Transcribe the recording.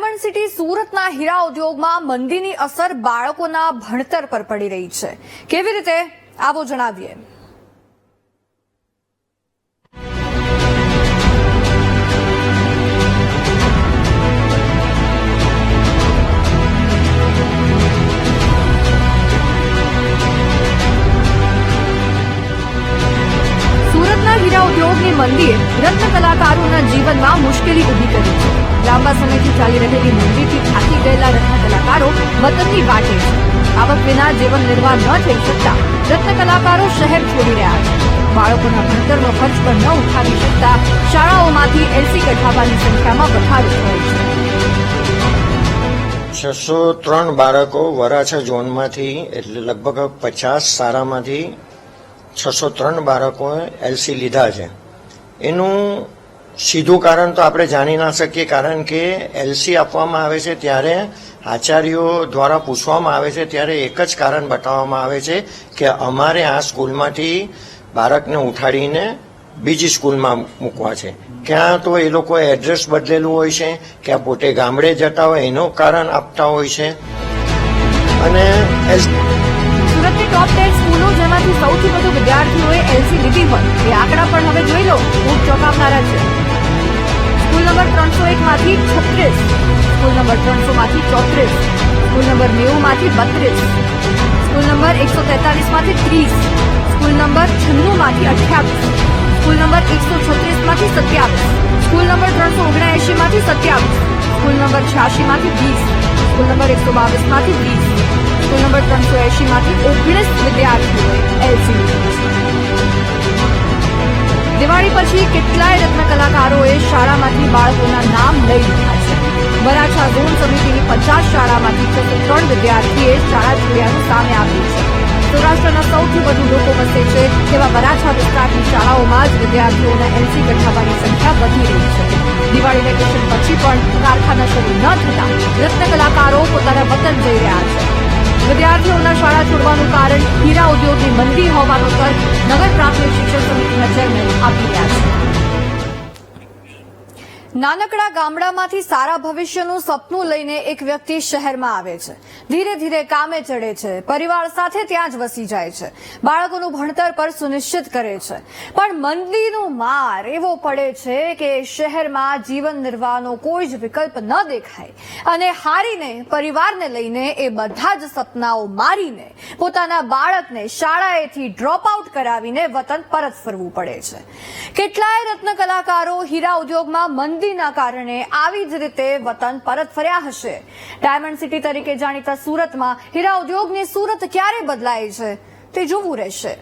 Diamond city સુરતના હીરા ઉદ્યોગમાં મંદીની અસર બાળકોના ભણતર પર પડી રહી છે. કેવી રીતે? આવો જણાવીએ. સુરતના ઉદ્યોગની મંદીએ રત્ન કલાકારોના જીવનમાં મુશ્કેલી ઊભી કરી છે. લાંબા સમયથી ચાલી રહેલી મંદીથી થાકી ગયેલા રત્ન કલાકારો વતનની વાટે છે. આવક વિના જીવન નિર્વાહ ન થઈ શકતા રત્ન કલાકારો શહેર છોડી રહ્યા છે. બાળકોના ભણતરનો ખર્ચ પણ ન ઉઠાવી શકતા શાળાઓમાંથી એલસી કઢાવવાની સંખ્યામાં વધારો થયો છે. છસો ત્રણ બાળકો વરાછા ઝોનમાંથી એટલે લગભગ પચાસ શાળામાંથી છસો ત્રણ બાળકોએ એલસી લીધા છે. એનું સીધું કારણ તો આપણે જાણી ના શકીએ, કારણ કે એલસી આપવામાં આવે છે ત્યારે આચાર્યો દ્વારા પૂછવામાં આવે છે, ત્યારે એક જ કારણ બતાવવામાં આવે છે કે અમારે આ સ્કૂલમાંથી બાળકને ઉઠાડીને બીજી સ્કૂલમાં મૂકવા છે. ક્યાં તો એ લોકોએ એડ્રેસ બદલેલું હોય છે, ક્યાં પોતે ગામડે જતા હોય, એનું કારણ આપતા હોય છે. અને એલ સુરતની ટોપ ટેન સ્કૂલો જેમાંથી સૌથી વધુ વિદ્યાર્થીઓએ એલસી લીધી હોય એ આંકડા પણ હવે જોઈ લો ખૂબ ચોંકાવનારા છે સ્કૂલ નંબર ત્રણસો એક માંથી છત્રીસ સ્કૂલ નંબર ત્રણસો માંથી ચોત્રીસ સ્કૂલ નંબર નેવું માંથી બત્રીસ સ્કૂલ નંબર એકસો તેતાલીસ માંથી ત્રીસ સ્કૂલ નંબર છન્નું માંથી અઠ્યાવીસ સ્કૂલ નંબર એકસો છત્રીસ માંથી સત્યાવીસ સ્કૂલ નંબર ત્રણસો ઓગણએંશી માંથી સત્યાવીસ સ્કૂલ નંબર છ્યાસી માંથી વીસ સ્કૂલ નંબર એકસો બાવીસ માંથી વીસ સ્કૂલ નંબર ત્રણસો એંશીમાંથી ઓગણીસ વિદ્યાર્થીઓએ એલસી દિવાળી પછી કેટલાય રત્ન કલાકારોએ શાળામાંથી બાળકોના નામ લઈ લીધા છે વરાછા ઝોન સમિતિની પચાસ શાળામાંથી છસો ત્રણ વિદ્યાર્થીએ શાળા છોડ્યાનું સામે આવ્યું છે સૌરાષ્ટ્રના સૌથી વધુ લોકો વસે છે તેવા વરાછા વિસ્તારની શાળાઓમાં જ વિદ્યાર્થીઓના એલસી કઢાવવાની સંખ્યા વધી રહી છે દિવાળી વેકેશન પછી પણ કારખાના શરૂ ન થતા રત્ન કલાકારો પોતાના વતન જઈ રહ્યા છે વિદ્યાર્થીઓના શાળા છોડવાનું કારણ હીરા ઉદ્યોગની મંદી હોવાનો તર્ક નગર પ્રાથમિક નાનકડા ગામડામાંથી સારા ભવિષ્યનું સપનું લઈને એક વ્યક્તિ શહેરમાં આવે છે. ધીરે ધીરે કામે ચડે છે. પરિવાર સાથે ત્યાં જ વસી જાય છે. બાળકોનું ભણતર પર સુનિશ્ચિત કરે છે. પણ મંદીનો માર એવો પડે છે કે શહેરમાં જીવન નિર્વાહનો કોઈ જ વિકલ્પ ન દેખાય. અને હારીને, પરિવારને લઈને એ બધા જ સપનાઓ મારીને પોતાના બાળકને શાળાએથી ડ્રોપ આઉટ કરાવીને વતન પરત ફરવું પડે છે. કેટલાય રત્ન કલાકારો હીરા ઉદ્યોગમાં મંદીના કારણે આવી જ રીતે વતન પરત ફર્યા હશે. ડાયમંડ સિટી તરીકે જાણીતા સુરતમાં હીરા ઉદ્યોગની સુરત ક્યારે બદલાય છે તે જોવું રહેશે.